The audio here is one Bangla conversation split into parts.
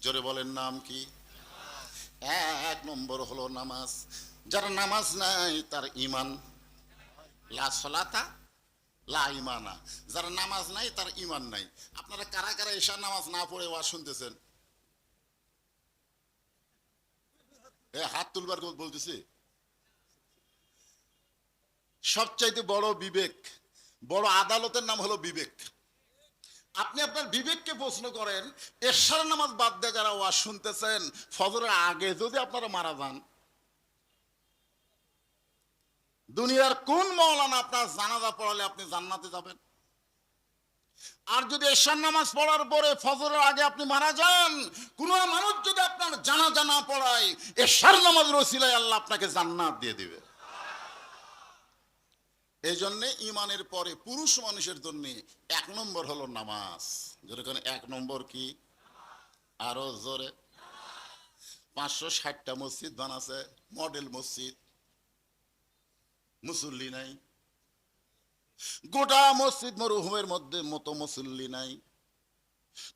জোরে বলেন নাম কি? এক নম্বর হলো নামাজ। যার নামাজ নাই, তার ইমান লা সলাতা, লা ইমানা যার নামাজ নাই, তার ইমান নাই। আপনারা কারা কারা এশার নামাজ না পড়ে ওয়াজ শুনতেছেন? এ, হাত তুলবার বলতেছি। সবচাইতে বড় বিবেক, বড় আদালতের নাম হলো বিবেক। আপনি আপনার বিবেককে প্রশ্ন করেন এশার নামাজ বাদ দিয়ে যারা ওয়াজ শুনতেছেন, ফজরের আগে যদি আপনারা মারা যান, দুনিয়ার কোন মৌলানা আপনার জানাজা পড়ালে আপনি জান্নাতে যাবেন? আর যদি এশার নামাজ পড়ার পরে ফজরের আগে আপনি মারা যান, কোন মানুষ যদি আপনার জানাজা না পড়ায় এশার নামাজ রসিলায় আল্লাহ আপনাকে জান্নাত দিয়ে দিবে। এই জন্যে ইমানের পরে পুরুষ মানুষের জন্য এক নম্বর হলো নামাজ। যেরকম এক নম্বর কি? আরও জোরে। পাঁচশো ষাটটা মসজিদ বানাছে মডেল মসজিদ। মুসল্লি নাই। গোটা মসজিদ মরুভূমের মধ্যে মতো মুসল্লি নাই।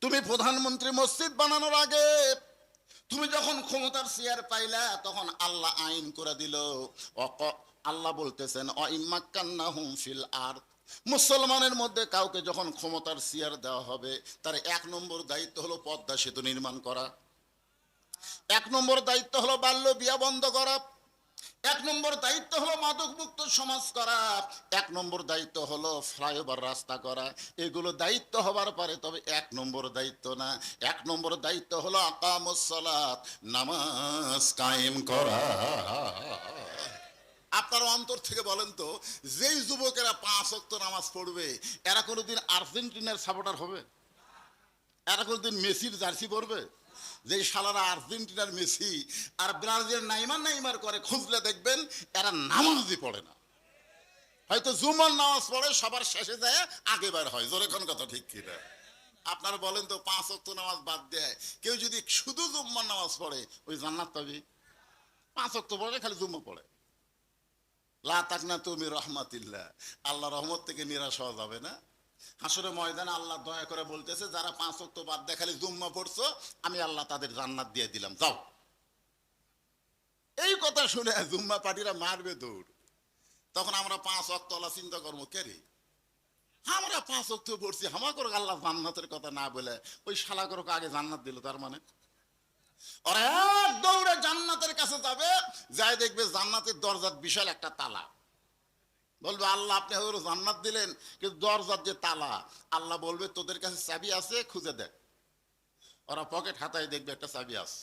তুমি প্রধানমন্ত্রী মসজিদ বানানোর আগে তুমি যখন ক্ষমতার চেয়ার পাইলা, তখন আল্লাহ আইন করে দিল আল্লাহ বলতেছেন, অইম্মাক্কান্নাহুম ফিল আর মুসলমানের মধ্যে কাউকে যখন ক্ষমতার চেয়ার দেওয়া হবে, তার এক নম্বর দায়িত্ব হলো পদ্মা সেতু নির্মাণ করা। এক নম্বর দায়িত্ব হলো বাল্য বিয়া বন্ধ করা। এক নম্বর দায়িত্ব হলো মাদক মুক্ত সমাজ করা। এক নম্বর দায়িত্ব হলো ফ্লাইওভার রাস্তা করা। এগুলো দায়িত্ব হবার পারে তবে এক নম্বর দায়িত্ব না, এক নম্বর দায়িত্ব হলো আকামসালাত নামাজ কায়েম করা। আপনার অন্তর থেকে বলেন তো, যেই যুবকেরা পাঁচ অক্ত নামাজ পড়বে, এরা কোনোদিন আর্জেন্টিনার সাপোর্টার হবে? এরা কোনোদিন মেসির জার্সি পরবে? যে সালারা আর্জেন্টিনার মেসি আর ব্রাজিলের নাইমার নাইমার করে খুঁজলে দেখবেন, এরা নামাজই পড়ে না। হয়তো জুমার নামাজ পড়ে, সবার শেষে যায়, আগে বার হয়। জোরে কোন কথা ঠিক কিনা? আপনারা বলেন তো, পাঁচ অক্ত নামাজ বাদ দেয়। কেউ যদি শুধু জুম্মার নামাজ পড়ে, ওই জান্নাত পাবি? পাঁচ অক্ত পড়ে, খালি জুম্মা পড়ে। লা তাকনা তুমি রহমাতিল্লাহ। আল্লাহ রহমত থেকে নিরাশ হওয়া যাবে না। হাসরে ময়দানে আল্লাহ দয়া করে বলতেছে, যারা পাঁচ অক্ত বাদ দিয়ে খালি জুম্মা পড়ছো, আমি আল্লাহ তাদের জান্নাত দিয়ে দিলাম, যাও। এই কথা শুনে জুম্মা পার্টিরা মারবে দৌড়। তখন আমরা পাঁচ অক্তলা চিন্তা করব কেরি আমরা পাঁচ অক্ত পড়ছি হামা করো আল্লাহ জান্নাতের কথা না বলে, ওই শালা করো আগে জান্নাত দিল, তার মানে? ওরা এক দৌড়ে জান্নাতের কাছে যাবে যাই দেখবে জান্নাতের দরজার বিশাল একটা তালা। বলবে, আল্লাহ, আপনি হয়তো জান্নাত দিলেন, কিন্তু দরজার যে তালা, আল্লাহ বলবে, তোদের কাছে চাবি আছে, খুঁজে দেখ। ওরা পকেট হাতায় দেখবে একটা চাবি আছে।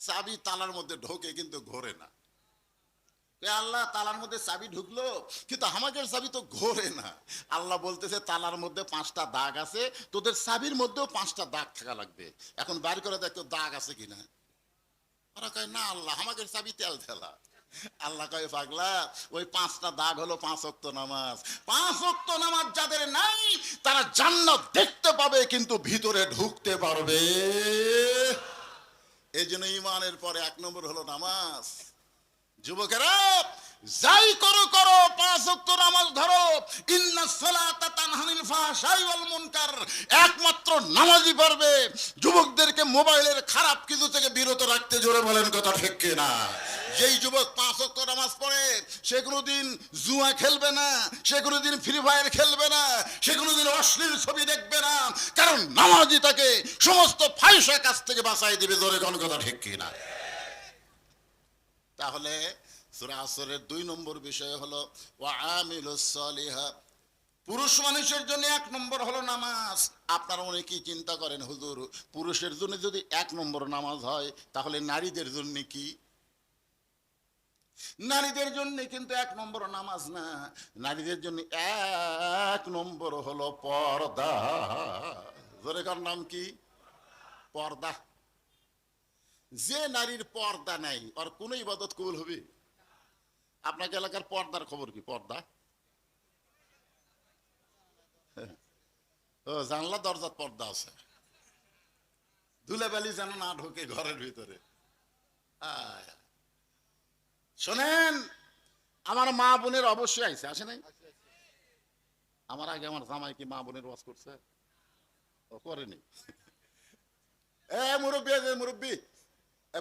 চাবি তালার মধ্যে ঢোকে, কিন্তু ঘোরে না। আল্লাহ, তালার মধ্যে চাবি ঢুকলো, কিন্তু আমাদের চাবি তো ঘোরে না। আল্লাহ বলতেছে, তালার মধ্যে পাঁচটা দাগ আছে, তোদের চাবির মধ্যেও পাঁচটা দাগ থাকা লাগবে। এখন বাইর করে দেখতো দাগ আছে কিনা। ওরা কয়, না আল্লাহ আমাদের চাবি তেল ফেলা আল্লাহ কয়, পাগলা, ওই পাঁচটা দাগ হলো পাঁচ অক্ত নামাজ। পাঁচ অক্ত নামাজ যাদের নাই, তারা জান্নাত দেখতে পাবে, কিন্তু ভিতরে ঢুকতে পারবে। এই জন্য ইমানের পরে এক নম্বর হলো নামাজ। যুবকেরা, যাই করো করো, পাঁচ ওয়াক্ত নামাজ ধরো। ইন্না সালাতা তানহানিল ফাহশাই ওয়াল মুনকার। একমাত্র নামাজই পারবে যুবকদেরকে মোবাইলের খারাপ কিছু থেকে বিরত রাখতে জোরে বলেন কথা ঠিক কিনা? যেই যুবক পাঁচ ওয়াক্ত নামাজ পড়ে, সে কোনোদিন জুয়া খেলবে না, সে কোনোদিন ফ্রি ফায়ার খেলবে না, সে কোনোদিন অশ্লীল ছবি দেখবে না। কারণ নামাজই তাকে সমস্ত ফাইসা কাছ থেকে বাঁচাই দিবে, জোরে কোন কথা ঠিক কিনা? তাহলে সূরা আসরের দুই নম্বর বিষয় হলো পুরুষ মানুষের জন্য এক নম্বর হলো নামাজ। আপনারা অনেকেই চিন্তা করেন, হুজুর, পুরুষের জন্য যদি এক নম্বর নামাজ হয়, তাহলে নারীদের জন্য কি? নারীদের জন্য কিন্তু এক নম্বর নামাজ না। নারীদের জন্য এক নম্বর হলো পর্দা। জোরে কার নাম কি? পর্দা। যে নারীর পর্দা নাই আর কোন ইবাদত কবুল হবে? আপনাকে এলাকার পর্দার খবর কি, পর্দা? জানলা, দরজার পর্দা আছে। ধুলেবালি যেন না ঢোকে ঘরের ভিতরে। শোনেন, আমার মা বোনের অবশ্যই আইছে, আসে নাই? আমার আগে আমার জামাই কি মা বোনের ওয়াজ করছে? ও, করেনি। এ, মুরব্বী মুরব্বী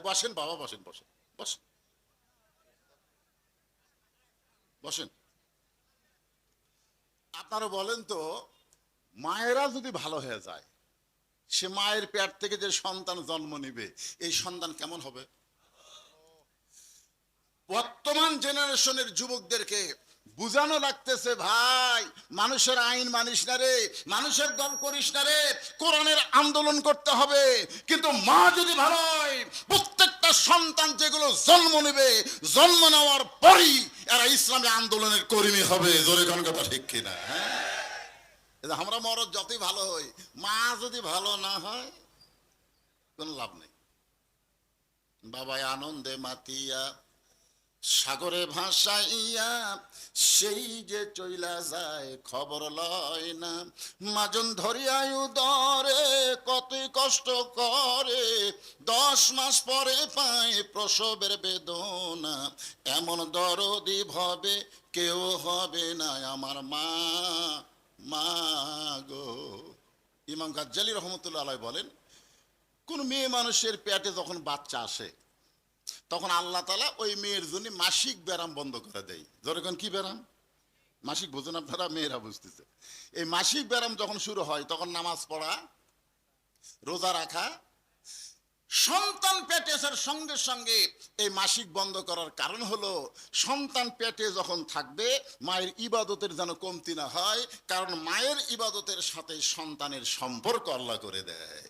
বসেন বাবা, বসেন বসেন বসেন। বসেন। আপনারা বলেন তো, মায়েরা যদি ভালো হয়ে যায়, সে মায়ের পেট থেকে যে সন্তান জন্ম নিবে, এই সন্তান কেমন হবে? বর্তমান জেনারেশনের যুবকদেরকে বুঝানো লাগতেছে, ভাই। মানুষের আইন মানিস না রে, মানুষের দল করিস না রে, কোরআনের আন্দোলন করতে হবে। কিন্তু মা যদি ভালো হয়, প্রত্যেকটা সন্তান যেগুলো জন্ম নেবে, জন্ম নেওয়ার পরই এরা ইসলামী আন্দোলনের কর্মী হবে। জোরে কোন কথা ঠিক কিনা? হ্যাঁ? আমরা মরদ যতই ভালো হই, মা যদি ভালো না হয়, কোনো লাভ নেই। বাবাই আনন্দে মাতিয়া সাগরে ভাসাইয়া সেই যে চইলা যায়, খবর লয় না। মাজন ধরিয়ায় উদরে, কতই কষ্ট করে। দশ মাস পরে পায় প্রসবের বেদনা। এমন দরদি ভবে কেউ হবে না আমার মা। মা গো। ইমাম গাজ্জালি রহমতুল্লাহ বলেন, কোন মেয়ে মানুষের পেটে যখন বাচ্চা আসে তখন আল্লাহ তালা ওই মেয়ের জন্য মাসিক ব্যারাম বন্ধ করে দেয়। যেরকম কি ব্যারাম মাসিক বুঝুন আপনারা, মেয়েরা বুঝতেছে। এই মাসিক ব্যারাম যখন শুরু হয়, তখন নামাজ পড়া, রোজা রাখা, সন্তান পেটে সঙ্গে সঙ্গে এই মাসিক বন্ধ করার কারণ হলো, সন্তান পেটে যখন থাকবে, মায়ের ইবাদতের যেন কমতি না হয়, কারণ মায়ের ইবাদতের সাথে সন্তানের সম্পর্ক আল্লাহ করে দেয়।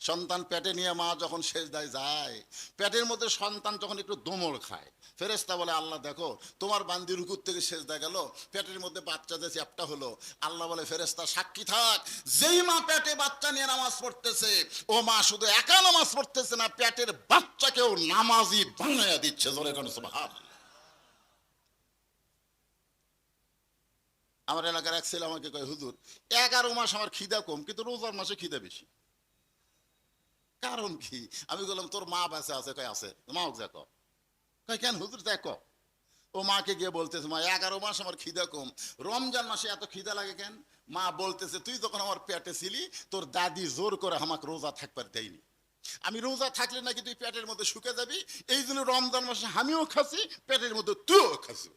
সন্তান পেটে নিয়ে মা যখন শেষ দায় যায়, পেটের মধ্যে সন্তান যখন একটু দোমড় খায় ফেরেস্তা বলে, আল্লাহ, দেখো, তোমার বান্দি রুকুর থেকে শেষ দেয় গেল, পেটের মধ্যে বাচ্চা যে চ্যাপটা হলো, আল্লাহ বলে ফেরেস্তা সাক্ষী থাক, যেই মা পেটে বাচ্চা নিয়ে নামাজ পড়তেছে, ও মা শুধু একা নামাজ পড়তেছে না, পেটের বাচ্চাকেও নামাজি বানাইয়া দিচ্ছে, জোরে কোন সুবহান আমার এলাকার এক ছেলে আমাকে কয়, হুজুর, এগারো মাস আমার খিদা কম, কিন্তু রোজার মাসে খিদা বেশি। কারণ কি? আমি বললাম, তোর মা বেঁচে আছে। কয়, আছে। মাও দেখো। কয়, কেন হুজুর দেখো? ও মাকে গিয়ে বলতেছে, মা, এগারো মাস আমার খিদা কম। রমজান মাসে এত খিদা লাগে কেন? মা বলতেছে, তুই যখন আমার পেটে ছিলি, তোর দাদি জোর করে আমাকে রোজা থাকবার দেয়নি। আমি রোজা থাকলে নাকি তুই পেটের মধ্যে শুকে যাবি? এই জন্য রমজান মাসে আমিও খাসি, পেটের মধ্যে তুইও খাসি।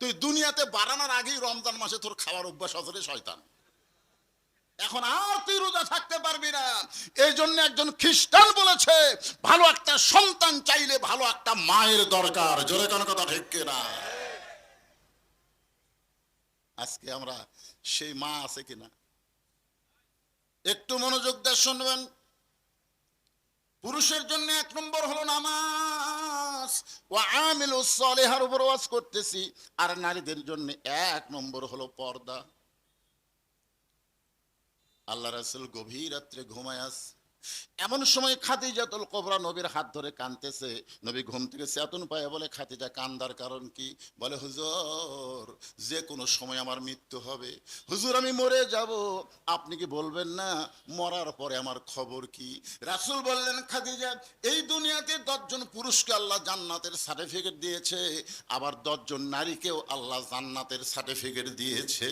তুই দুনিয়াতে বাড়ানোর আগেই রমজান মাসে তোর খাওয়ার অভ্যাস আসলে শয়তান। এখন আর তুই রোজা থাকতে পারবি না। এই জন্য একজন খ্রিস্টান বলেছে, ভালো একটা সন্তান চাইলে ভালো একটা মায়ের দরকার। জোরে কোনো কথা ঠিক কিনা? আজকে আমরা সেই মা আছে কিনা? একটু মনোযোগ দিয়ে শুনবেন। পুরুষের জন্য এক নম্বর হলো নামাজ। ও আমিল সলেহার উপর ওয়াজ করতেছি। আর নারীদের জন্য এক নম্বর হলো পর্দা। আল্লাহ রাসুল গভীর রাত্রে ঘুমায় আস। এমন সময় খাদিজাতুল কোবরা নবীর হাত ধরে কানতেছে নবী ঘুম থেকে চেতন পায় বলে, খাদিজা, কান্দার কারণ কি? বলে, হুজুর, যে কোনো সময় আমার মৃত্যু হবে। হুজুর, আমি মরে যাব। আপনি কি বলবেন না? মরার পরে আমার খবর কি? রাসুল বললেন, খাদিজা, এই দুনিয়াতে দশজন পুরুষকে আল্লাহ জান্নাতের সার্টিফিকেট দিয়েছে, আবার দশজন নারীকেও আল্লাহ জান্নাতের সার্টিফিকেট দিয়েছে।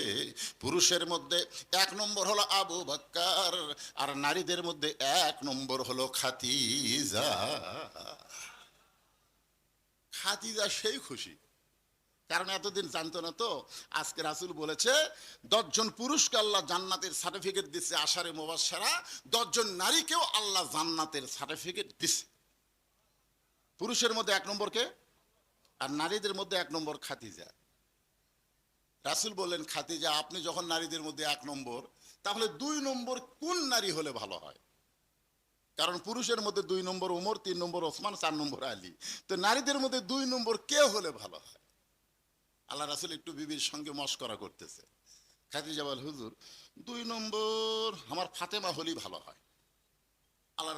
পুরুষের মধ্যে এক নম্বর হলো আবু বাক্কার, আর নারীদের মধ্যে এক নম্বর হলো খাতিজা খাতিজা সেই খুশি। কারণ এতদিন জানতো না তো। আজকে রাসুল বলেছে, দশজন পুরুষকে আল্লাহ জান্নাতের সার্টিফিকেট দিচ্ছে আষাঢ়ে মোবাসারা দশজন নারীকেও আল্লাহ জান্নাতের সার্টিফিকেট দিচ্ছে পুরুষের মধ্যে এক নম্বরকে আর নারীদের মধ্যে এক নম্বর খাতিজা রাসুল বললেন খাতিজা আপনি যখন নারীদের মধ্যে এক নম্বর, তাহলে দুই নম্বর কোন নারী হলে ভালো হয়? কারণ পুরুষের মধ্যে দুই নম্বর উমর, তিন নম্বর ওসমান, চার নম্বর আলী। তো নারীদের মধ্যে দুই নম্বর কে হলে ভালো হয়? আল্লাহ রাসুল একটু বিবির সঙ্গে মস্করা করতেছে। খাতিজা বল, হুজুর, দুই নম্বর, আমার ফাতেমা হলেই ভালো হয়। আল্লাহ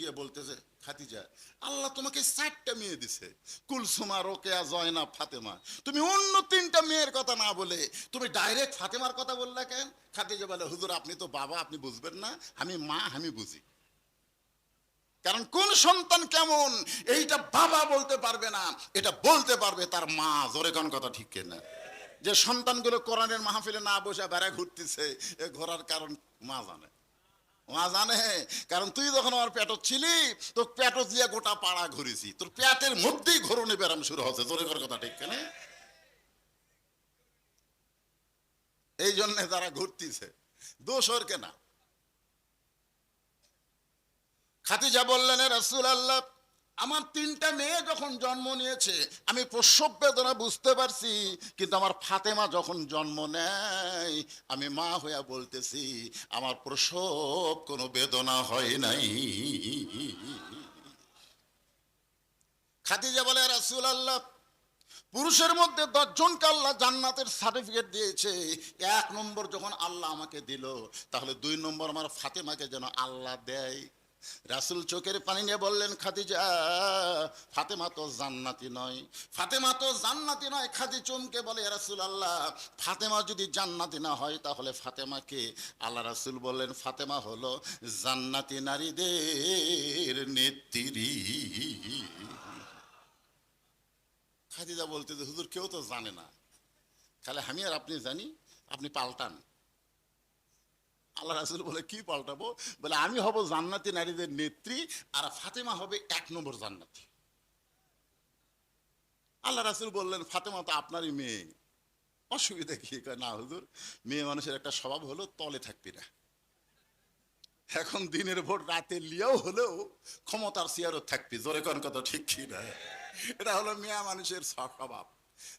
গিয়ে বলতেছে খাতিজা আল্লাহ তোমাকে চারটা মেয়ে দিছে। কুলসুমা, রোকেয়া, জয়না, ফাতেমা। তুমি অন্য তিনটা মেয়ের কথা না বলে, তুমি ডাইরেক্ট ফাতেমার কথা বললে কেন? খাতিজা বলে, হুজুর, আপনি তো বাবা, আপনি বুঝবেন না। আমি মা, আমি বুঝি। কারণ কোন সন্তান কেমন? এইটা বাবা বলতে পারবে না, এটা বলতে পারবে, তার মা, জোরে কোন কথা ঠিক না যে সন্তানগুলো কোরআনের মাহফিলে না বসে বেড়া ঘুরতেছে, এ ঘোরার কারণ মা জানে। মা জানে, কারণ তুই যখন আমার পেটত ছিলি তোর পেটত দিয়ে গোটা পাড়া ঘুরেছি। তোর পেটের মধ্যেই ঘরণে ব্যারাম শুরু হচ্ছে জোরে করে কথা ঠিক কেনে? এই জন্য তারা ঘুরতিছে, দোষ ওর কেনা? খাতিজা বললেন রসুল আল্লাহ আমার তিনটা মেয়ে যখন জন্ম নিয়েছে, আমি প্রসব বেদনা বুঝতে পারছি, কিন্তু আমার ফাতেমা যখন জন্ম নেয়, আমি মা হইয়া বলতেছি, আমার প্রসব কোনো বেদনা হয় নাই। খাদিজা বলে রাসূল আল্লাহ পুরুষের মধ্যে দশজনকে আল্লাহ জান্নাতের সার্টিফিকেট দিয়েছে। এক নম্বর যখন আল্লাহ আমাকে দিল, তাহলে দুই নম্বর আমার ফাতেমাকে যেন আল্লাহ দেয়। রাসুল চোখের পানি নিয়ে বললেন, খাদিজা, ফাতেমা তো জান্নাতি নয়। ফাতেমা তো জান্নাতি নয়, খাদি চমকে বলে রাসুল আল্লাহ ফাতেমা যদি জান্নাতি না হয়, তাহলে ফাতেমাকে আল্লাহ রাসুল বললেন, ফাতেমা হলো জান্নাতি নারীদের নেত্রী। খাদিজা বলতে যে হুজুর কেউ তো জানে না। খালি আমি আর আপনি জানি, আপনি পাল্টান। আল্লাহ রাসুল বলে, কি পাল্টাবো? বলে, আমি হব জান্নাতি নারীদের নেত্রী আর ফাতেমা হবে এক নম্বর জান্নাতি। আল্লাহ রাসুল বললেন, ফাতেমা তো আপনারই মেয়ে। অসুবিধা কি? না হুজুর, মেয়ে মানুষের একটা স্বভাব হলো তলে থাকবি না। এখন দিনের ভোট রাতে লিয়াও হলেও ক্ষমতার চেয়ারও থাকবি। জোরে কোন কথা ঠিক কি না এটা হলো মেয়া মানুষের স্বভাব।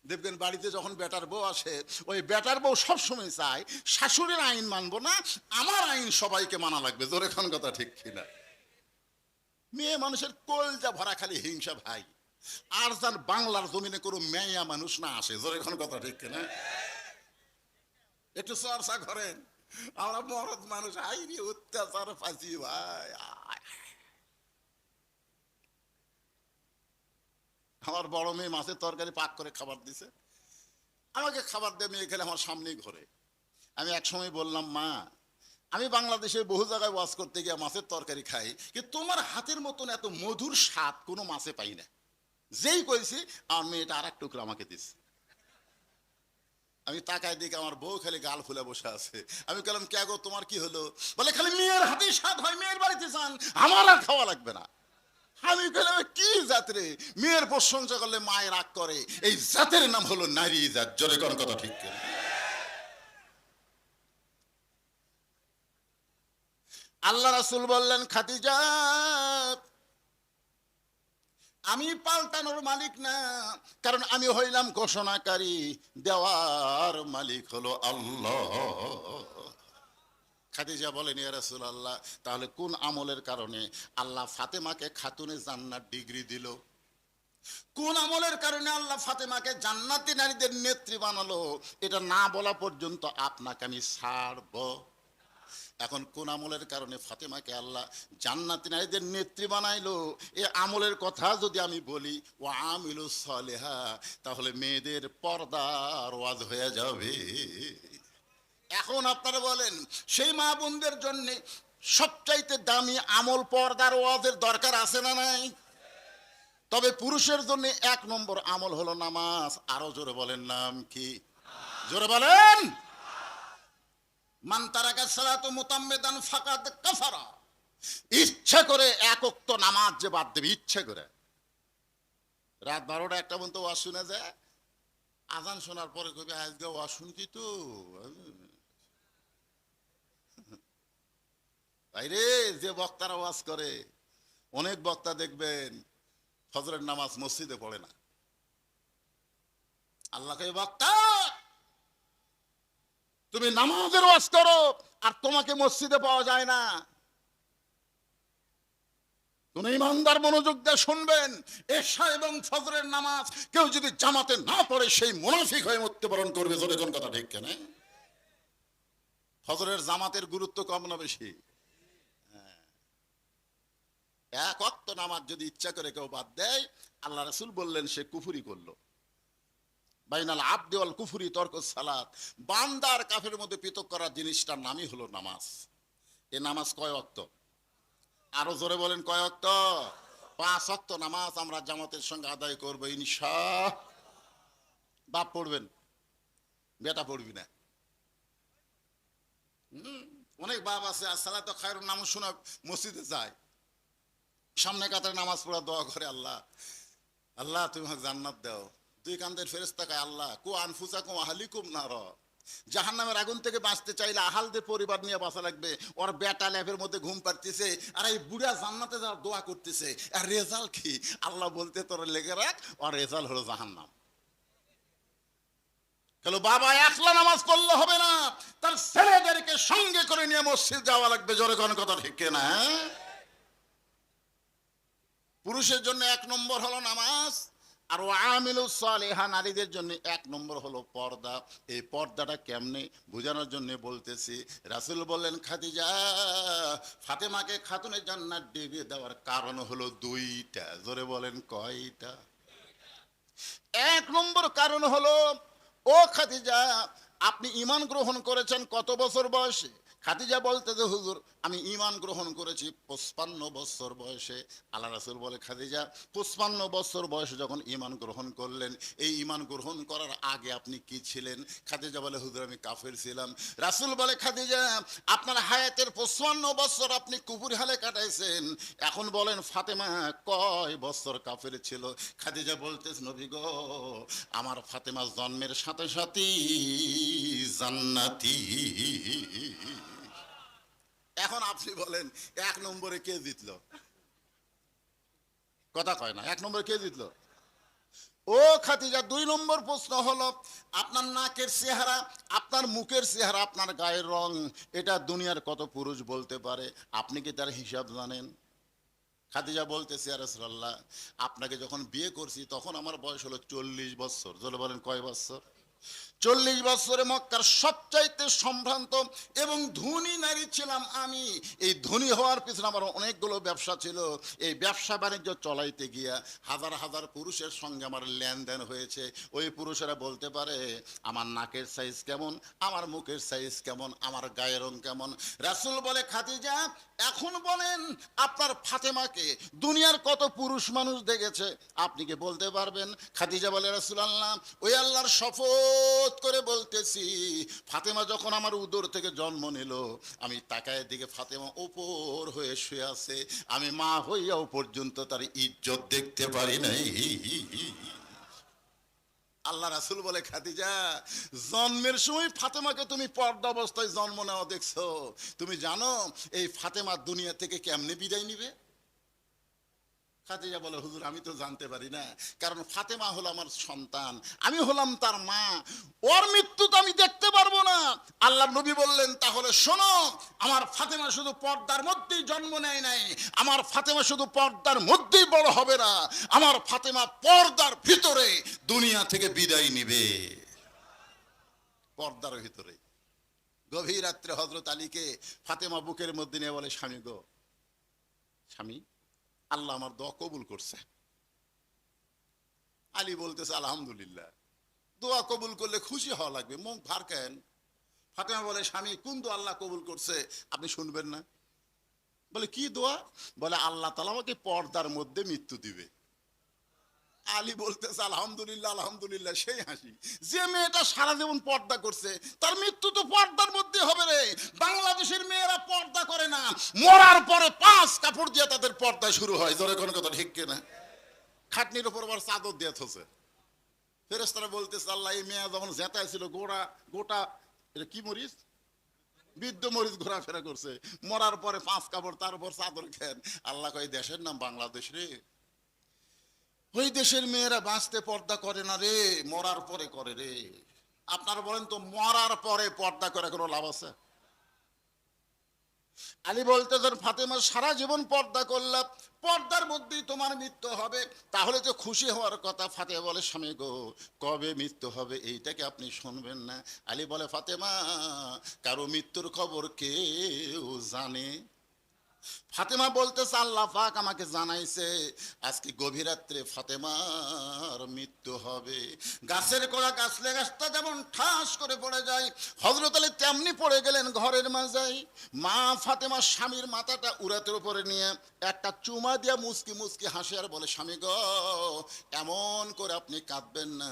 দেখবেন বাড়িতে যখন বেটার বউ আসে, ওই বেটার বউ সবসময় চায়, শাশুড়ির আইন মানবো না, আমার আইন সবাইকে মানা লাগবে। জোরে কোন কথা ঠিক কিনা? মেয়ে মানুষের কলজা ভরা খালি হিংসা ভাই। আর যার বাংলার জমিনে কোনো মেয়া মানুষ না আসে, জোরে কোন কথা ঠিক কিনা? একটু চর্চা করেন। আমরা মরদ মানুষ, আইনি অত্যাচার ফাঁসি, ভাই আমার বড় মেয়ে মাছের তরকারি পাক করে খাবার দিছে। আমাকে খাবার দিয়ে মেয়ে খেলে আমার সামনেই ঘরে। আমি এক সময় বললাম, মা, আমি বাংলাদেশে বহু জায়গায় ওয়াজ করতে গিয়ে মাছের তরকারি খাই, কিন্তু তোমার হাতের মতন এত মধুর স্বাদ কোনো মাছে পাই না। যেই করেছি আমার মেয়েটা আর এক টুকরো আমাকে দিচ্ছে আমি তাকায় দিকে আমার বউ খালি গাল ফুলে বসে আছে। আমি বললাম কে গো, তোমার কি হলো? বলে, খালি মেয়ের হাতে স্বাদ হয়, মেয়ের বাড়িতে চান আমার আর খাওয়া লাগবে না। আমি কি জাত রে মেয়ের প্রশংসা করলে মায়ের রাগ করে। এই জাতের নাম হলো নারী জাত। জোরে কোন কথা ঠিক আল্লাহ রাসুল বললেন, খাদিজা, আমি পাল্টানোর মালিক না, কারণ আমি হইলাম ঘোষণাকারী। দেওয়ার মালিক হলো আল্লাহ। খাদিজা বলেন, ইয়া রাসূল আল্লাহ তাহলে কোন আমলের কারণে আল্লাহ ফাতেমাকে খাতুনে জান্নাত ডিগ্রি দিল? কোন আমলের কারণে আল্লাহ ফাতেমাকে জান্নাতি নারীদের নেত্রী বানালো? এটা না বলা পর্যন্ত আপনাকে আমি ছাড়ব। এখন কোন আমলের কারণে ফাতেমাকে আল্লাহ জান্নাতি নারীদের নেত্রী বানাইলো? এ আমলের কথা যদি আমি বলি ও আমিলু সলেহা, তাহলে মেয়েদের পর্দার ওয়াজ হয়ে যাবে। এখন আপনারা বলেন, সেই মা বোনদের জন্যে সবচাইতে দামি আমল পর্দার ওয়াজের দরকার আছে না নাই? তবে পুরুষের জন্য এক নম্বর আমল হলো নামাজ। আরও জোরে বলেন নাম কি? জোরে বলেন! মান তারাকা সালাতু মুতাম্মিদান ফাকাদ কাফারা। ইচ্ছা করে একক্ত নামাজ যে বাদ দেবে, ইচ্ছে করে। রাত বারোটা একটা পর্যন্ত ওয়াজ শুনে যায়। আজান শোনার পরে কবি আজকে ওয়াজ শুনছি তো। বাইরে যে বক্তারা ওয়াজ করে, অনেক বক্তা দেখবেন ফজরের নামাজ মসজিদে পড়ে না। আল্লাহকে বক্তা, তুমি নামাজের ওয়াজ করো, আর তোমাকে মসজিদে পাওয়া যায় না। কোন ইমানদার মনোযোগ দিয়ে শুনবেন, এশা এবং ফজরের নামাজ কেউ যদি জামাতে না পড়ে, সেই মুনাফিক হয়ে মৃত্যুবরণ করবে। জোরে কোন কথা ঠিক কেন? ফজরের জামাতের গুরুত্ব কম না বেশি। এক অক্ত নামাজ যদি ইচ্ছা করে কেউ বাদ দেয়, আল্লাহ রাসূল বললেন, সে কুফুরি করল। বাইনাল আব্দে ওয়াল কুফুরি তর্ক সালাত। বান্দার কাফের মধ্যে পৃথক করার জিনিসটার নামই হলো নামাজ। এ নামাজ কয় অক্ত আরও জোরে বলেন, কয় অক্ত পাঁচ অক্ত নামাজ আমরা জামাতের সঙ্গে আদায় করব, ইনশা। বাপ পড়বেন। বেটা পড়বি না। অনেক বাপ আছে আসসালা তো খায়ের নাম শোনা মসজিদে যায়। সামনে কাতারে নামাজ পড়া, দোয়া করে আল্লাহ। আল্লাহ, তুমি জান্নাত দাও। দুই কান্দের ফেরেস্তা কায়, আল্লাহ, কু আনফুসা কুম আহালিকুম না র জাহান নামের আগুন থেকে বাঁচতে চাইলে আহালদের পরিবার নিয়ে বাঁচা লাগবে। ওর বেটা ল্যাবের মধ্যে ঘুম পাড়তেছে আর এই বুড়া জান্নাতে যাওয়ার দোয়া করতেছে। আর রেজাল্ট কি? আল্লাহ বলতে, তোর লেগে রাখ, ওর রেজাল্ট হলো জাহান্নাম। কেন বাবা, একলা নামাজ পড়লে হবে না। তার ছেলেদেরকে সঙ্গে করে নিয়ে মসজিদ যাওয়া লাগবে। জোরে কোন কথা ঠিক না হ্যাঁ? পুরুষের জন্য এক নম্বর হলো নামাজ, আর আমিলু সালেহা, নারীদের জন্য এক নম্বর হলো পর্দা। এই পর্দাটা কেমনে বোঝানোর জন্য বলতেছি, রাসুল বললেন, খাদিজা, ফাতেমাকে খাতুনের জান্নাত ডিবিয়ে দেওয়ার কারণ হলো দুইটা। জোরে বলেন, কয়টা? এক নম্বর কারণ হলো, ও খাদিজা আপনি ইমান গ্রহণ করেছেন কত বছর বয়সে? খাদিজা বলতে যে, হুজুর, আমি ইমান গ্রহণ করেছি পঁচপান্ন বছর বয়সে। আল্লাহ রাসুল বলে, খাদিজা, পঁচপান্ন বছর বয়সে যখন ইমান গ্রহণ করলেন, এই ইমান গ্রহণ করার আগে আপনি কি ছিলেন? খাদিজা বলে, হুজুর, আমি কাফের ছিলাম। রাসুল বলে, খাদিজা, আপনার হায়াতের পঁচপান্ন বছর আপনি কুকুর হালে কাটাইছেন। এখন বলেন, ফাতেমা কয় বছর কাফের ছিল? খাদিজা বলতেছ, নবী গো, আমার ফাতেমা জন্মের সাথে সাথেই জান্নাতি। এখন আপনি বলেন, এক নম্বরে কে জিতলো? কথা কয় না, এক নম্বরে কে জিতলো? ও খাতিজা দুই নম্বর প্রশ্ন হলো, আপনার নাকের চেহারা, আপনার মুখের চেহারা, আপনার গায়ের রং, এটা দুনিয়ার কত পুরুষ বলতে পারে? আপনি কি তার হিসাব জানেন? খাদিজা বলতেছে আরসল্লাহ আপনাকে যখন বিয়ে করছি, তখন আমার বয়স হলো চল্লিশ বছর। চলে বলেন, কয় বছর? চল্লিশ বছরে মক্কার সবচাইতে সম্ভ্রান্ত এবং ধনী নারী ছিলাম আমি। এই ধনী হওয়ার পিছনে আমার অনেকগুলো ব্যবসা ছিল। এই ব্যবসা বাণিজ্য চলাইতে গিয়া হাজার হাজার পুরুষের সঙ্গে আমার লেনদেন হয়েছে। ওই পুরুষেরা বলতে পারে, আমার নাকের সাইজ কেমন? আমার মুখের সাইজ কেমন? আমার গায়ের রং কেমন? রাসুল বলে, খাদিজা, এখন বলেন, আপনার ফাতেমাকে দুনিয়ার কত পুরুষ মানুষ দেখেছে? আপনি কি বলতে পারবেন? খাদিজা বলে রাসুল আল্লাহ ওই আল্লাহর শপথ করে বলতেছি, ফাতেমা যখন আমার উদর থেকে জন্ম নিল, আমি তাকায় দিকে ফাতেমা ওপর হয়ে শুয়ে আছে। আমি মা হইয়াও পর্যন্ত তার ইজ্জত দেখতে পারি নাই। আল্লাহ রাসুল বলে, খাদিজা, জন্মের সময় ফাতেমাকে তুমি পর্দা অবস্থায় জন্ম নেওয়া দেখছ। তুমি জানো, এই ফাতেমা দুনিয়া থেকে কেমনে বিদায় নিবে? খাদিজা বলে, হুজুর, আমি তো জানতে পারি না। কারণ ফাতেমা হলো আমার সন্তান, আমি হলাম তার মা। ওর মৃত্যু তো আমি দেখতে পারব না। আল্লাহ নবী বললেন, তাহলে শোনো, আমার ফাতেমা শুধু পর্দার মধ্যেই জন্ম নেয় নাই। আমার ফাতেমা শুধু পর্দার মধ্যেই বড় হবে না। আমার ফাতেমা পর্দার ভিতরে দুনিয়া থেকে বিদায় নিবে। পর্দার ভিতরে। গভীর রাত্রে হজরত আলীকে ফাতেমা বুকের মধ্যে নিয়ে বলে, স্বামী গো, স্বামী আল্লাহ আমার দোয়া কবুল করছে। আলী বলতেছে, আলহামদুলিল্লাহ। দোয়া কবুল করলে খুশি হওয়া লাগবে। মুখ ভার কেন? ফাতেমা বলে, স্বামী, কোন দোয়া আল্লাহ কবুল করছে আপনি শুনবেন না? বলে, কি দোয়া? বলে, আল্লাহ তালা আমাকে পর্দার মধ্যে মৃত্যু দিবে। আলী বলতেছে, আলহামদুলিল্লাহ আলহামদুলিল্লাহ, সেই হাসি। যে মেয়েটা সারা জীবন পর্দা করছে, তার মৃত্যু তো পর্দার মধ্যে হবে রে। বাংলাদেশের মেয়েরা পর্দা করে না। মরার পরে পাঁচ কাপড় দিয়ে তাদের পর্দা শুরু হয়। জোরে কোনো কথা ঠিক কিনা? খাটনির উপর আবার চাদর দিয়ে থসে ফেরেস্তারা বলতেছে, আল্লাহ, এই মেয়ে যখন জেতায় ছিল, গোড়া, গোটা, এটা কি মরিস বৃদ্ধ মরিচ ঘোরাফেরা করছে। মরার পরে পাঁচ কাপড়, তার উপর চাদর খেন আল্লাহ কয়, দেশের নাম বাংলাদেশ রে। ওই দেশের মেয়েরা বাঁচতে পর্দা করে না রে, মরার পরে করে রে। আপনারা বলেন তো, মরার পরে পর্দা করে কোনো লাভ আছে? আলী বলতে বলতেছেন ফাতেমা, সারা জীবন পর্দা করলাম, পর্দার মধ্যেই তোমার মৃত্যু হবে। তাহলে তো খুশি হওয়ার কথা, ফাতেমা বলে, স্বামী গো, কবে মৃত্যু হবে এইটাকে আপনি শুনবেন না? আলী বলে, ফাতেমা, কারও মৃত্যুর খবর কেউ জানে ফাতেমা বলতেছে, আল্লাহ পাক আমাকে জানাইছে, আজকে গভীর রাত্রে ফাতেমার মৃত্যু হবে। গাছের কোড়া গাছলে গাছটা যেমন ঠাস করে পড়ে যায় হজরত আলী তেমনি পড়ে গেলেন ঘরের মাঝাই মা ফাতেমা স্বামীর মাথাটা উড়াতের উপরে নিয়ে একটা চুমা দিয়া মুসকি মুসকি হাসে আর বলে, স্বামী গ, এমন করে আপনি কাঁদবেন না,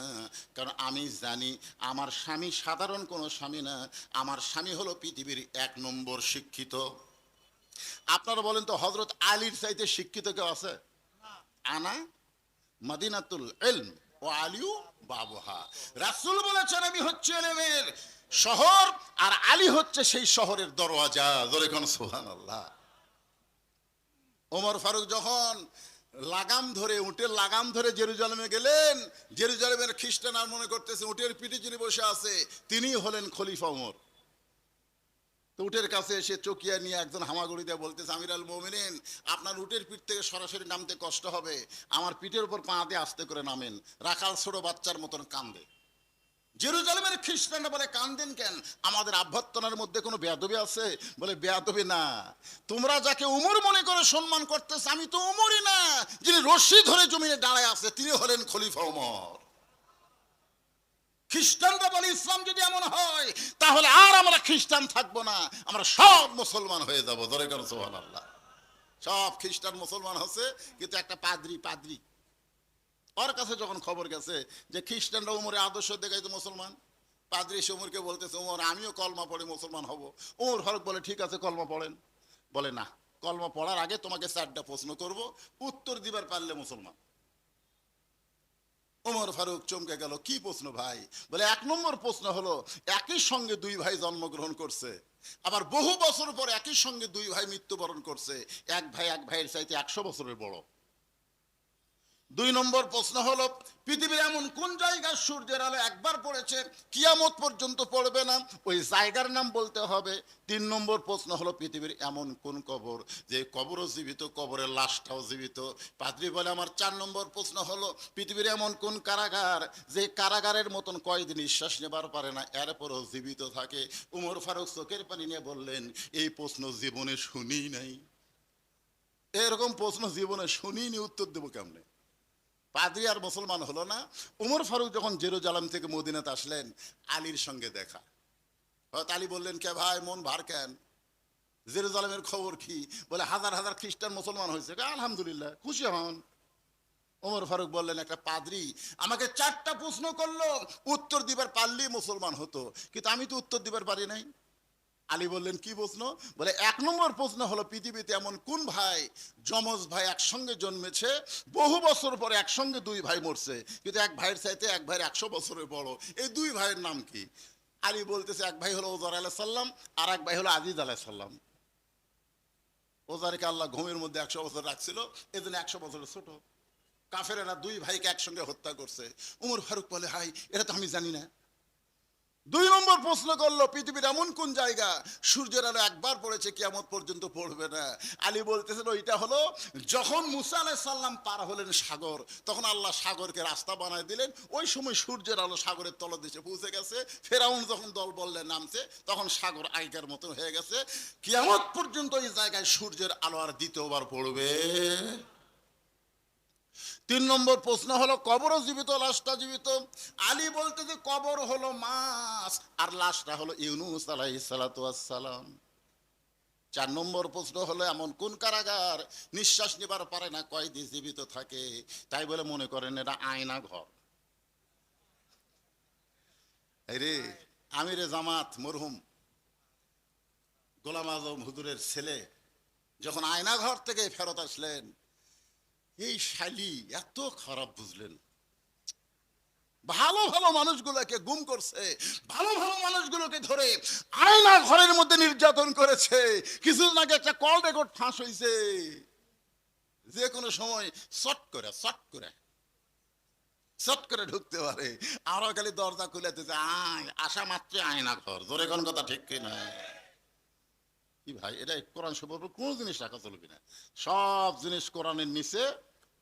কারণ আমি জানি আমার স্বামী সাধারণ কোনো স্বামী না। আমার স্বামী হলো পৃথিবীর এক নম্বর শিক্ষিত। আপনারা বলেন তো হজরত আলীর চাইতে শিক্ষিত কেউ আছে? আনা মদিনাতুল ইলম ও আলিউ বাবুহা। রাসূল বলেছেন, আমি হচ্ছে এলেমের শহর, আর আলী হচ্ছে সেই শহরের দরওয়াজা। জোরে কোন সুবহানাল্লাহ। ওমর ফারুক যখন লাগাম ধরে, উটের লাগাম ধরে জেরুজালেমে গেলেন, জেরুজালেমের খ্রিস্টান আর মনে করতেছে, উটের পিঠে যিনি বসে আছে তিনি হলেন খলিফা ওমর। তো উটের কাছে এসে চকিয়া নিয়ে একজন হামাগুড়ি দিয়ে বলতেছে আমির আল মোমিনিন, আপনার উটের পিঠ থেকে সরাসরি নামতে কষ্ট হবে। আমার পিঠের উপর পা দিয়ে আস্তে করে নামেন। রাখাল ছোট বাচ্চার মতন কান্দে। জেরুজালেমের খ্রিস্টানরা বলে, কান্দেন কেন? আমাদের আভ্যন্তরের মধ্যে কোনো বেয়াদবি আছে? বলে, বেয়াদবি না। তোমরা যাকে উমর মনে করে সম্মান করতেছ, আমি তো উমরই না। যিনি রশ্মি ধরে জমিনে দাঁড়ায় আছে, তিনি হলেন খলিফা উমর। খ্রিস্টানরা বলে, ইসলাম যদি এমন হয়, তাহলে আর আমরা খ্রিস্টান থাকব না। আমরা সব মুসলমান হয়ে যাব। ধরে কেন সোহান আল্লাহ সব খ্রিস্টান মুসলমান হচ্ছে, কিন্তু একটা পাদ্রি পাদ্রি। ওর কাছে যখন খবর গেছে যে খ্রিস্টানরা উমরে আদর্শ দেখাইতো মুসলমান, পাদ্রি সে উমরকে বলতেছে, উমর, আমিও কলমা পড়ে মুসলমান হব। উমর ফারুক বলে, ঠিক আছে, কলমা পড়েন। বলে, না, কলমা পড়ার আগে তোমাকে চারটা প্রশ্ন করব। উত্তর দিবার পারলে মুসলমান। ওমর ফারুক চমকে গেল, কি প্রশ্ন ভাই? বলে, এক নম্বর প্রশ্ন হলো, একই সঙ্গে দুই ভাই জন্মগ্রহণ করছে, আবার বহু বছর পর একই সঙ্গে দুই ভাই মৃত্যুবরণ করছে, এক ভাই এক ভাইয়ের চাইতে একশো বছরের বড়। দুই নম্বর প্রশ্ন হলো, পৃথিবীর এমন কোন জায়গায় সূর্যের আলো একবার পড়েছে, কিয়ামত পর্যন্ত পড়বে না? ওই জায়গার নাম বলতে হবে। তিন নম্বর প্রশ্ন হলো, পৃথিবীর এমন কোন কবর যে কবরও জীবিত, কবরের লাশটাও জীবিত? পাদ্রি বলে আমার চার নম্বর প্রশ্ন হলো, পৃথিবীর এমন কোন কারাগার যে কারাগারের মতন কয়দিন নিঃশ্বাস নেবার পারে না, এরপরও জীবিত থাকে? উমর ফারুক চোখের পানি নিয়ে বললেন, এই প্রশ্ন জীবনে শুনি নাই। এরকম প্রশ্ন জীবনে শুনিনি, উত্তর দেবো কেমনে? পাদ্রি আর মুসলমান হলো না। উমর ফারুক যখন জেরুজালাম থেকে মদিনাতে আসলেন, আলীর সঙ্গে দেখা। হয়তো আলী বললেন, কে ভাই, মন ভার কেন? জেরুজালামের খবর কি? বলে, হাজার হাজার খ্রিস্টান মুসলমান হয়েছে। আলহামদুলিল্লাহ, খুশি হন। ওমর ফারুক বললেন, একটা পাদ্রি আমাকে চারটা প্রশ্ন করল। উত্তর দিবার পারলেই মুসলমান হতো। কিন্তু আমি তো উত্তর দিবার পারি নাই। আলী বললেন, কি প্রশ্ন? বলে, এক নম্বর প্রশ্ন হলো, পৃথিবীতে এমন কোন ভাই, যমজ ভাই একসঙ্গে জন্মেছে, বহু বছর পরে একসঙ্গে দুই ভাই মরছে, কিন্তু এক ভাইয়ের চাইতে এক ভাইয়ের একশো বছরের বড়, এই দুই ভাইয়ের নাম কি? আলী বলতেছে, এক ভাই হলো ওজার আলাহ সাল্লাম আর এক ভাই হলো আজিজ আলাহ সাল্লাম ওজারকে আল্লাহ ঘুমের মধ্যে একশো বছর রাখছিল, এজন্য একশো বছরের ছোট। কাফেরেরা দুই ভাইকে একসঙ্গে হত্যা করছে। উমর ফারুক বলে, হাই, এটা তো আমি জানি না। দুই নম্বর প্রশ্ন করল, পৃথিবীর এমন কোন জায়গা সূর্যের আলো একবার পড়েছে, কিয়ামত পর্যন্ত পড়বে না? আলী বলতেছেন, ওইটা হলো, যখন মুসা আলাহ সাল্লাম পার হলেন সাগর, তখন আল্লাহ সাগরকে রাস্তা বানায় দিলেন। ওই সময় সূর্যের আলো সাগরের তলদেশে পৌঁছে গেছে। ফেরাউন যখন দল বললে নামছে, তখন সাগর আগেকার মতন হয়ে গেছে। কিয়ামত পর্যন্ত এই জায়গায় সূর্যের আলো আর দ্বিতীয়বার পড়বে। তিন নম্বর প্রশ্ন হলো কবরও জীবিত, লাশটা জীবিত? আলী বলতে যে কবর হলো মাছ, আর লাশটা হলো ইউনুস আলাইসালাম চার নম্বর প্রশ্ন হলো, এমন কোন কারাগার? নিঃশ্বাস নেবার পারে না কয়দি জীবিত থাকে? তাই বলে মনে করেন এটা আয়না ঘর। রে, আমিরে জামাত, মরহুম, গোলাম আজম হুজুরের ছেলে, যখন আয়না ঘর থেকে ফেরত আসলেন এই শালি এত খারাপ বুঝলেন। ভালো ভালো মানুষগুলোকে গুম করছে, ভালো ভালো মানুষগুলোকে ধরে আয়না ঘরের মধ্যে নির্যাতন করেছে, কিছুদিন আগে একটা কল রেকর্ড ফাঁস হয়েছে যে কোনো সময় শট করে শট করে শট করে ঢুকতে পারে। আরও খালি দরজা খুলে দিতে, আয়, আসা মাত্র আয়না ঘর। জোরে কোন কথা ঠিক কিনা? কি ভাই, এটা কোরআন উপর কোনো জিনিস রাখা চলবে না। সব জিনিস কোরআনের নিচে,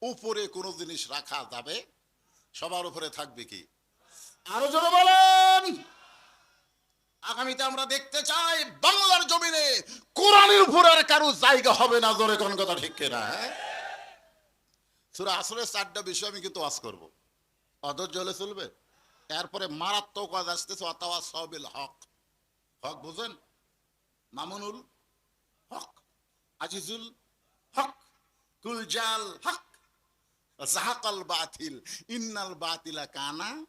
উপরে কোনো জিনিস রাখা যাবে, সবার উপরে থাকবে কি? আরও জোরে বলেন! আগামীতে আমরা দেখতে চাই, বাংলার জমিনে কোরআনের উপর আর কারও জায়গা হবে না, জোরে কোন কথা ঠিক কিনা হ্যাঁ? সুরা আসলে চারটা বিষয় আমি কিন্তু ওয়াজ করব। অধৈর্য হলে চলবে। এরপরে মারাত্মক ওয়াজ আসতেছে অতাওয়া সবিল হক। হক বুঝেন? মামুনুল হক, আজিজুল হক কুলজাল হক, জাহাকাল বাতিল, ইন্নাল বাতিলা কানা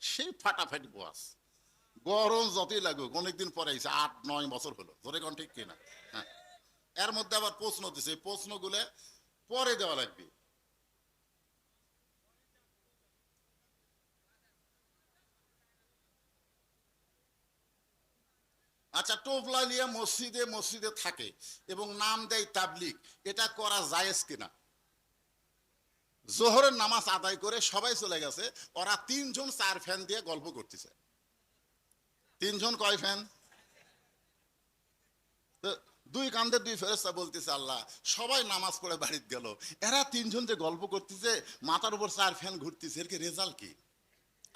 সেই ফাটাফাটি বস। গরম যতই লাগুক, অনেকদিন পরে আইছে, আট, নয় বছর হলো। ধরে কোন ঠিক কিনা? হ্যাঁ। এর মধ্যে আবার প্রশ্ন দিছে প্রশ্নগুলো পরে দেওয়া লাগবে। আচ্ছা টোপলা নিয়ে মসজিদে মসজিদে থাকে এবং নাম দেয় তাবলিক এটা করা জায়েজ কিনা? জোহরের নামাজ আদায় করে সবাই চলে গেছে, ওরা তিনজন চার ফ্যান দিয়ে গল্প করতেছে। তিনজন কয় ফ্যান? দুই কান্দে দুই ফেরেস্তা বলতেছে, আল্লাহ, সবাই নামাজ পড়ে বাড়িতে গেল। এরা তিনজন যে গল্প করতেছে, মাথার উপর চার ফ্যান ঘুরতেছে, এর কি রেজাল্ট কি?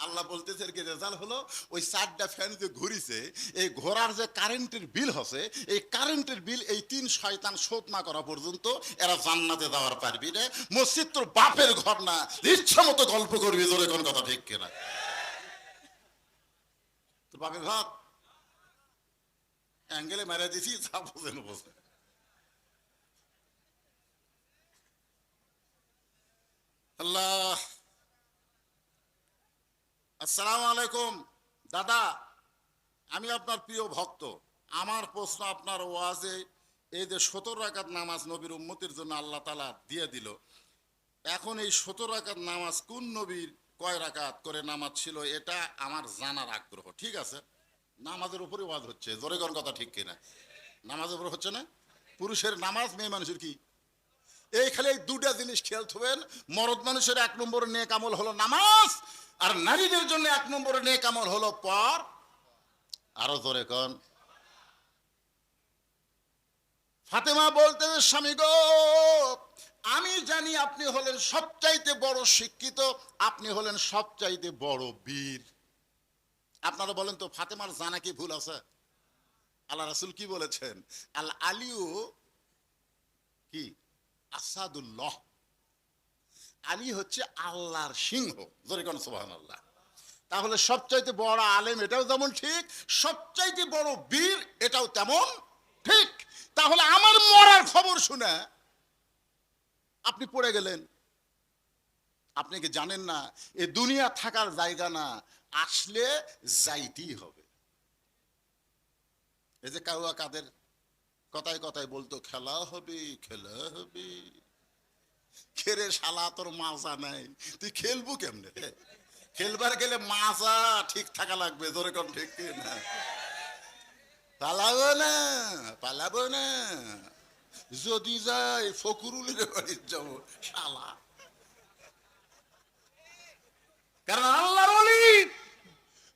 আল্লাহ বলতেছে কি রেজাল্ট হলো? ওই চারটা ফ্যান যে ঘুরিছে, এই ঘোরার যে কারেন্টের বিল হচ্ছে এই কারেন্টের বিল এই তিন শয়তান শোধ না করা পর্যন্ত এরা জান্নাতে যাওয়ার পারবি রে মসজিদ তোর বাপের ঘর না। ইচ্ছা মতো গল্প করবি তোর কোন কথা ঠিক কিনা? তোর বাপের ঘর? অ্যাঙ্গেলে মেরে দিছি, যা বোঝেন বোঝে আল্লাহ আসসালামু আলাইকুম। দাদা, আমি আপনার প্রিয় ভক্ত। আমার প্রশ্ন, আপনার ওয়াজে এই যে সতেরো রাকাত নামাজ নবীর উম্মতির জন্য আল্লাহ তালা দিয়ে দিল, এখন এই সতেরো রাকাত নামাজ কোন নবীর কয় রাকাত করে নামাজ ছিল, এটা আমার জানার আগ্রহ, ঠিক আছে? নামাজের উপরে ওয়াজ হচ্ছে, জোরে কোন কথা ঠিক কিনা? নামাজের উপরে হচ্ছে না? পুরুষের নামাজ, মেয়ে মানুষের কি? এই খালি এই দুটা জিনিস খেয়াল থবেন, মরদ মানুষের এক নম্বর নেক আমল হলো নামাজ আর নারীদের জন্য এক নম্বর নেক আমল হলো পর, আরও জোরে কন। ফাতেমা বলতে, স্বামী গো, আমি জানি আপনি হলেন সবচাইতে বড় শিক্ষিত, আপনি হলেন সবচাইতে বড় বীর। আপনারা বলেন তো, ফাতেমার জানা কি ভুল আছে? আল্লাহ রাসুল কি বলেছেন? আল আলিউ কি? আসাদুল্লাহ। আলী হচ্ছে আল্লাহর সিংহ। জোরে কোন সোহান আল্লাহ তাহলে সবচাইতে বড় আলেম এটাও যেমন ঠিক, সবচাইতে বড় বীর এটাও তেমন ঠিক। তাহলে আমার মরার খবর শুনে আপনি পড়ে গেলেন। আপনি কি জানেন না, এ দুনিয়া থাকার জায়গা না, আসলে যাইতেই হবে। এই যে কাউয়া কাদের কথায় কথায় বলতো, খেলা হবে খেলা হবে। খেরে শালা তোর মাজা নাই। তুই খেলব কেমনে রে? খেলবার গেলে মাজা ঠিক থাকা লাগবে, জোরে কম ঠিক না? পালাবো না পালাবো না। যদি যাই ফকুরুলের বাড়ির যাব, শালা। কারণ আল্লাহর অলি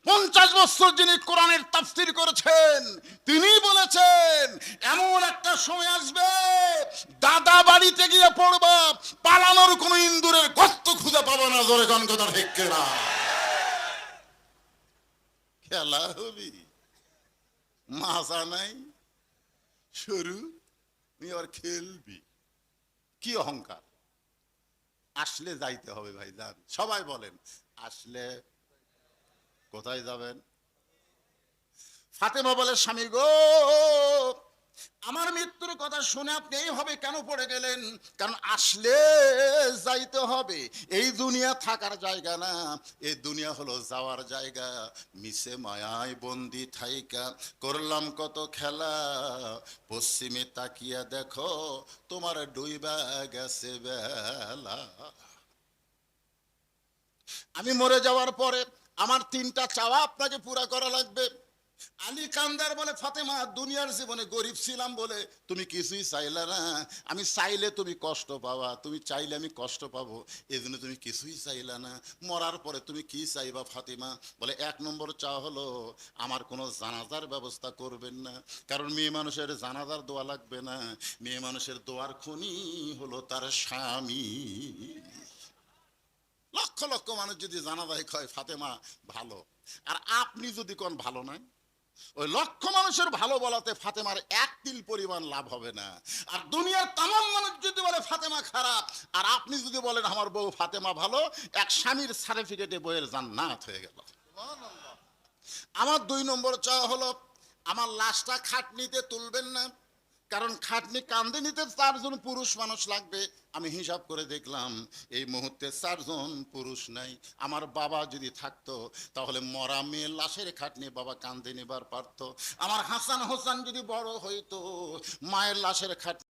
পঞ্চাশ বছর যিনি কোরআনের তাফসির করেছেন, তিনি বলেছেন, এমন একটা সময় আসবে, দাদা বাড়িতে গিয়ে পড়বা, পালানোর কোন ইন্দুরের গর্ত খুঁজে পাবো না, জোরে কথা ঠিক না খেলা হবি। মাজা নাই, সরু তুই আবার খেলবি। কি অহংকার। আসলে যাইতে হবে ভাই যান সবাই বলেন, আসলে কোথায় যাবেন? ফাতেমা বলে, স্বামী গো, আমার মৃত্যুর কথা শুনে আপনি এইভাবে কেন পড়ে গেলেন? কারণ আসলে যাইতে হবে। এই দুনিয়া থাকার জায়গা না। এই দুনিয়া হলো যাওয়ার জায়গা। মিশে মায়ায় বন্দি থাইকা করলাম কত খেলা। পশ্চিমে তাকিয়া দেখো, তোমার ডুইবা গেছে বেলা। আমি মরে যাওয়ার পরে আমার তিনটা চাওয়া আপনাকে পুরা করা লাগবে। আলী কান্দার বলে, ফাতেমা, দুনিয়ার জীবনে গরিব ছিলাম বলে তুমি কিছুই চাইলে না। আমি চাইলে তুমি কষ্ট পাবা তুমি চাইলে আমি কষ্ট পাবো। এই জন্য তুমি কিছুই চাইলে না। মরার পরে তুমি কি চাইবা, ফাতেমা? বলে, এক নম্বর চাওয়া হলো, আমার কোনো জানাজার ব্যবস্থা করবেন না। কারণ মেয়ে মানুষের জানাজার দোয়া লাগবে না। মেয়ে মানুষের দোয়ার খনি হলো তার স্বামী। লক্ষ লক্ষ মানুষ যদি জানাজাই কয় ফাতেমা ভালো। আর আপনি যদি কোন ভালো নয়, ওই লক্ষ মানুষের ভালো বলাতে ফাতেমার এক তিল পরিমাণ লাভ হবে না। আর দুনিয়ার তামাম মানুষ যদি বলে, ফাতেমা খারাপ। আর আপনি যদি বলেন, আমার বউ ফাতেমা ভালো, এক স্বামীর সার্টিফিকেটে বইয়ের জান্নাত হয়ে গেল। আমার দুই নম্বর চাওয়া হলো, আমার লাশটা খাটনিতে তুলবেন না। কারণ খাটনি কান্দে নিতে চারজন পুরুষ মানুষ লাগবে। আমি হিসাব করে দেখলাম, এই মুহূর্তে চারজন পুরুষ নাই। আমার বাবা যদি থাকতো, তাহলে মরা মেয়ে লাশের খাটনি বাবা কান্দে নেবার পারত। আমার হাসান হোসান যদি বড় হইতো, মায়ের লাশের খাট